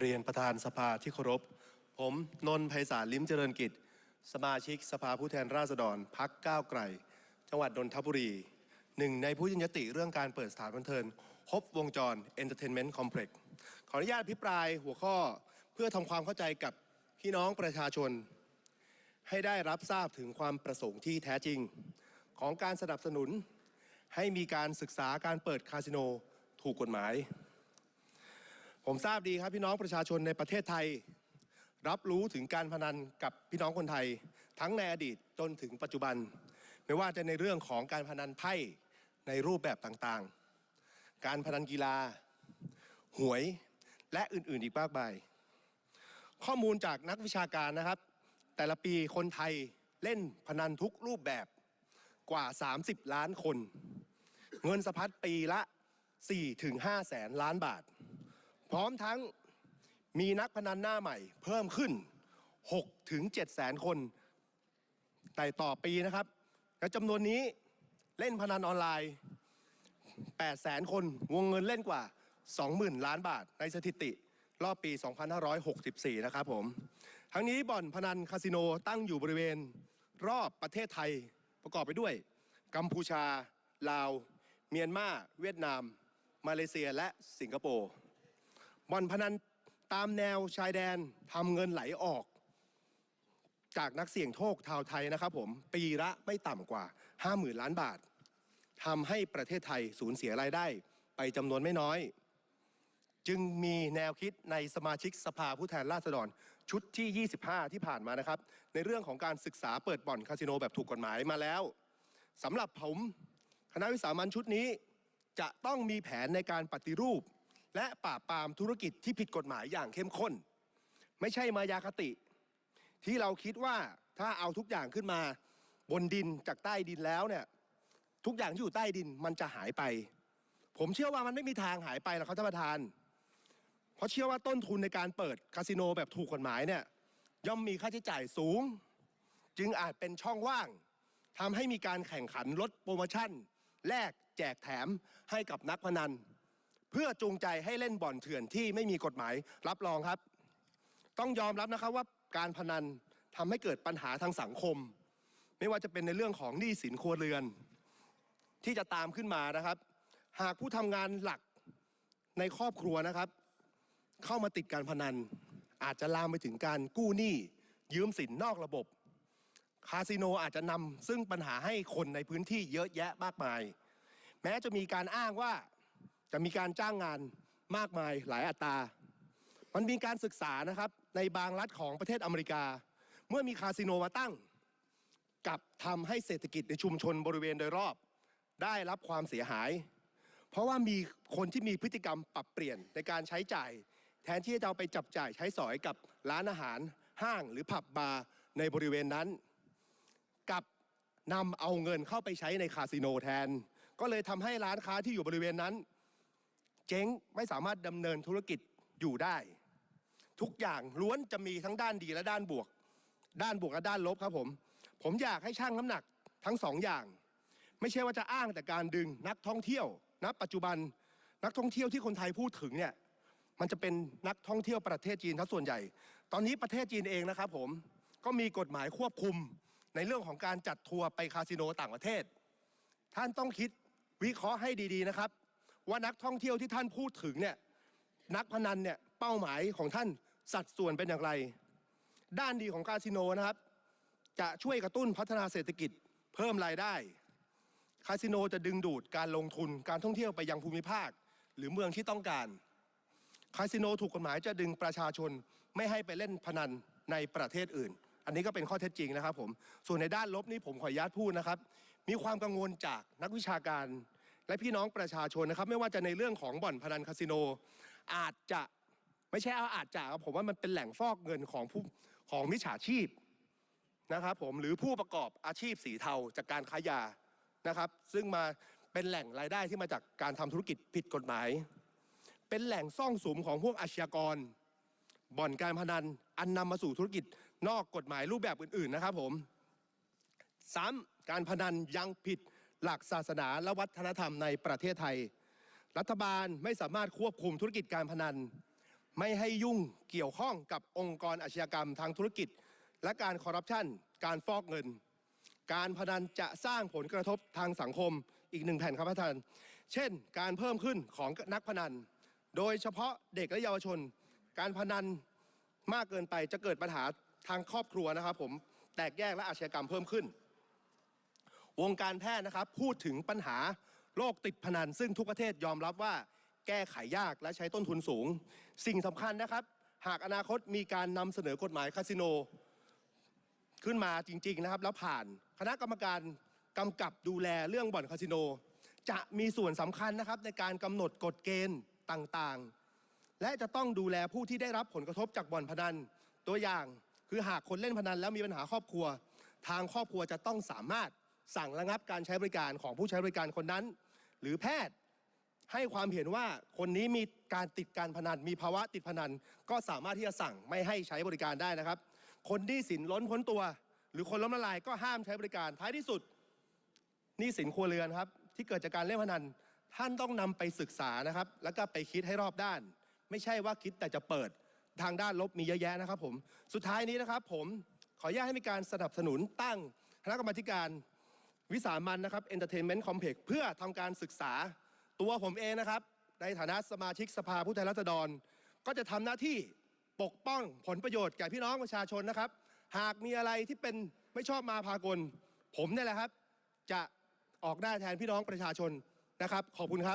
เรียนประธานสภาที่เคารพ ผมนนท์ไพศาลลิ้มเจริญกิจ สมาชิกสภาผู้แทนราษฎรพักก้าวไกล จังหวัดนนทบุรีหนึ่งในผู้ยื่นยติเรื่องการเปิดสถานบันเทิงครบวงจร Entertainment Complex ขออนุญาตอภิปรายหัวข้อเพื่อทำความเข้าใจกับพี่น้องประชาชน ให้ได้รับทราบถึงความประสงค์ที่แท้จริง ของการสนับสนุน ให้มีการศึกษาการเปิดคาสิโนถูกกฎหมาย ผมทราบดีครับพี่น้องประชาชนในประเทศไทย รับรู้ถึงการพนันกับพี่น้องคนไทย ทั้งในอดีตจนถึงปัจจุบัน ไม่ว่าจะในเรื่องของการพนันไพ่ในรูปแบบต่างๆ การพนันกีฬา หวยและอื่นๆอีกมากมาย ข้อมูลจากนักวิชาการนะครับ แต่ละปีคนไทยเล่นพนันทุกรูปแบบกว่า 30 ล้านคน เงินสะพัดปีละ 4-5 แสนล้านบาท พร้อมทั้งมีนักพนันหน้าใหม่เพิ่มขึ้น6ถึง7แสนคนแต่ต่อปีนะครับ และจำนวนนี้เล่นพนันออนไลน์8แสนคนวงเงินเล่นกว่า 20,000 ล้านบาทในสถิติ รอบปี 2564 นะครับผม ทั้งนี้บ่อนพนันคาสิโนตั้งอยู่บริเวณรอบประเทศไทยประกอบไปด้วย กัมพูชา ลาว เมียนมา เวียดนาม มาเลเซียและสิงคโปร์ บ่อนพนันตามแนวชายแดนทำเงินไหลออก จากนักเสี่ยงโชคชาวไทยนะครับผมปีละไม่ต่ำกว่า 50,000 ล้านบาททำให้ประเทศไทยสูญเสียรายได้ ไปจำนวนไม่น้อย จึงมีแนวคิดในสมาชิกสภาผู้แทนราษฎร ชุดที่ 25 ที่ผ่านมานะครับ ในเรื่องของการศึกษาเปิดบ่อนคาสิโนแบบถูกกฎหมายมาแล้วสำหรับผมคณะวิสามัญชุดนี้จะต้องมีแผนในการปฏิรูป และปราบปรามธุรกิจที่ผิดกฎหมายอย่างเข้มข้น ไม่ใช่มายาคติ ที่เราคิดว่าถ้าเอาทุกอย่างขึ้นมาบนดินจากใต้ดินแล้วเนี่ยทุกอย่างที่อยู่ใต้ดินมันจะหายไป ผมเชื่อว่ามันไม่มีทางหายไปหรอกครับท่านประธาน เพราะเชื่อว่าต้นทุนในการเปิดคาสิโนแบบถูกกฎหมายเนี่ยย่อมมีค่าใช้จ่ายสูง จึงอาจเป็นช่องว่างทำให้มีการแข่งขันลดโปรโมชั่น แลกแจกแถมให้กับนักพนัน เพื่อจูงใจให้เล่นบ่อนเถื่อนที่ไม่มีกฎหมายรับรองครับ ต้องยอมรับนะครับว่าการพนันทำให้เกิดปัญหาทางสังคม ไม่ว่าจะเป็นในเรื่องของหนี้สินครัวเรือน ที่จะตามขึ้นมานะครับ หากผู้ทำงานหลักในครอบครัวนะครับ เข้ามาติดการพนัน อาจจะลามไปถึงการกู้หนี้ยืมสินนอกระบบ คาสิโนอาจจะนำซึ่งปัญหาให้คนในพื้นที่เยอะแยะมากมาย แม้จะมีการอ้างว่า จะมีการจ้างงานมากมายหลายอัตรา มันมีการศึกษานะครับในบางรัฐของประเทศอเมริกา เมื่อมีคาสิโนมาตั้ง กับทำให้เศรษฐกิจในชุมชนบริเวณโดยรอบ ได้รับความเสียหาย เพราะว่ามีคนที่มีพฤติกรรมปรับเปลี่ยนในการใช้จ่าย แทนที่จะเอาไปจับจ่ายใช้สอยกับร้านอาหารห้างหรือผับบาร์ในบริเวณนั้น กับนำเอาเงินเข้าไปใช้ในคาสิโนแทน ก็เลยทำให้ร้านค้าที่อยู่บริเวณนั้น เจ๊งไม่สามารถดำเนินธุรกิจอยู่ได้ ทุกอย่างล้วนจะมีทั้งด้านดีและด้านบวก ด้านบวกและด้านลบครับผม ผมอยากให้ช่างน้ำหนักทั้งสองอย่าง ไม่ใช่ว่าจะอ้างแต่การดึงนักท่องเที่ยวณปัจจุบันนักท่องเที่ยวที่คนไทยพูดถึงเนี่ยมันจะเป็นนักท่องเที่ยวประเทศจีนทั้งส่วนใหญ่ ตอนนี้ประเทศจีนเองนะครับผมก็มีกฎหมายควบคุมในเรื่องของการจัดทัวร์ไปคาสิโนต่างประเทศ ท่านต้องคิดวิเคราะห์ให้ดีๆนะครับ ว่านักท่องเที่ยวที่ท่านพูดถึงเนี่ยนักพนันเนี่ยเป้าหมายของท่านสัดส่วนเป็นอย่างไร ด้านดีของคาสิโนนะครับ จะช่วยกระตุ้นพัฒนาเศรษฐกิจเพิ่มรายได้ คาสิโนจะดึงดูดการลงทุนการท่องเที่ยวไปยังภูมิภาค หรือเมืองที่ต้องการ คาสิโนถูกกฎหมายจะดึงประชาชนไม่ให้ไปเล่นพนันในประเทศอื่น อันนี้ก็เป็นข้อเท็จจริงนะครับผม ส่วนในด้านลบนี่ผมขออนุญาตพูดนะครับ มีความกังวลจากนักวิชาการ และพี่น้องประชาชนนะครับ ไม่ว่าจะในเรื่องของบ่อนพนันคาสิโน อาจจะไม่ใช่เอาอาจจะครับผมว่ามันเป็นแหล่งฟอกเงินของผู้ของมิจฉาชีพนะครับผมหรือผู้ประกอบอาชีพสีเทาจากการค้ายานะครับ ซึ่งมาเป็นแหล่งรายได้ที่มาจากการทำธุรกิจผิดกฎหมาย เป็นแหล่งซ่องสุมของพวกอาชญากร บ่อนการพนันอันนำมาสู่ธุรกิจนอกกฎหมายรูปแบบอื่น ๆนะครับผม ซ้ำการพนันยังผิด หลักศาสนาและวัฒนธรรมในประเทศไทย รัฐบาลไม่สามารถควบคุมธุรกิจการพนัน ไม่ให้ยุ่งเกี่ยวข้องกับองค์กรอาชญากรรมทางธุรกิจ และการคอร์รัปชันการฟอกเงิน การพนันจะสร้างผลกระทบทางสังคมอีกหนึ่งแผ่นครับท่านเช่น การเพิ่มขึ้นของนักพนัน โดยเฉพาะเด็กและเยาวชน การพนันมากเกินไปจะเกิดปัญหาทางครอบครัวนะครับผมแตกแยกและอาชญากรรมเพิ่มขึ้น วงการแพทย์นะครับพูดถึงปัญหาโรคติดพนัน ซึ่งทุกประเทศยอมรับว่าแก้ไขยากและใช้ต้นทุนสูง สิ่งสำคัญนะครับ หากอนาคตมีการนำเสนอกฎหมายคาสิโน ขึ้นมาจริง ๆนะครับ แล้วผ่านคณะกรรมการกำกับดูแลเรื่องบ่อนคาสิโน จะมีส่วนสำคัญนะครับในการกำหนดกฎเกณฑ์ต่างๆ และจะต้องดูแลผู้ที่ได้รับผลกระทบจากบ่อนพนันตัวอย่างคือหากคนเล่นพนันแล้วมีปัญหาครอบครัว ทางครอบครัวจะต้องสามารถ สั่งระงับการใช้บริการของผู้ใช้บริการคนนั้น หรือแพทย์ให้ความเห็นว่าคนนี้มีการติดการพนัน มีภาวะติดพนัน ก็สามารถที่จะสั่งไม่ให้ใช้บริการได้นะครับ คนที่สินล้นพ้นตัว หรือคนล้มละลายก็ห้ามใช้บริการท้ายที่สุดนี้สินครัวเรือนครับ ที่เกิดจากการเล่นพนัน ท่านต้องนำไปศึกษานะครับ แล้วก็ไปคิดให้รอบด้าน ไม่ใช่ว่าคิดแต่จะเปิดทางด้านลบมีเยอะแยะนะครับ ผม สุดท้ายนี้นะครับ ผมขออนุญาตให้มีการสนับสนุนตั้งคณะกรรมการ วิสามันนะครับ Entertainment Complex เพื่อทำการศึกษาตัวผมเองนะครับ ในฐานะสมาชิกสภาผู้แทนราษฎร ก็จะทำหน้าที่ปกป้องผลประโยชน์แก่พี่น้องประชาชนนะครับ หากมีอะไรที่เป็นไม่ชอบมาพากล ผมเนี่ยแหละครับ จะออกหน้าแทนพี่น้องประชาชนนะครับ ขอบคุณครับ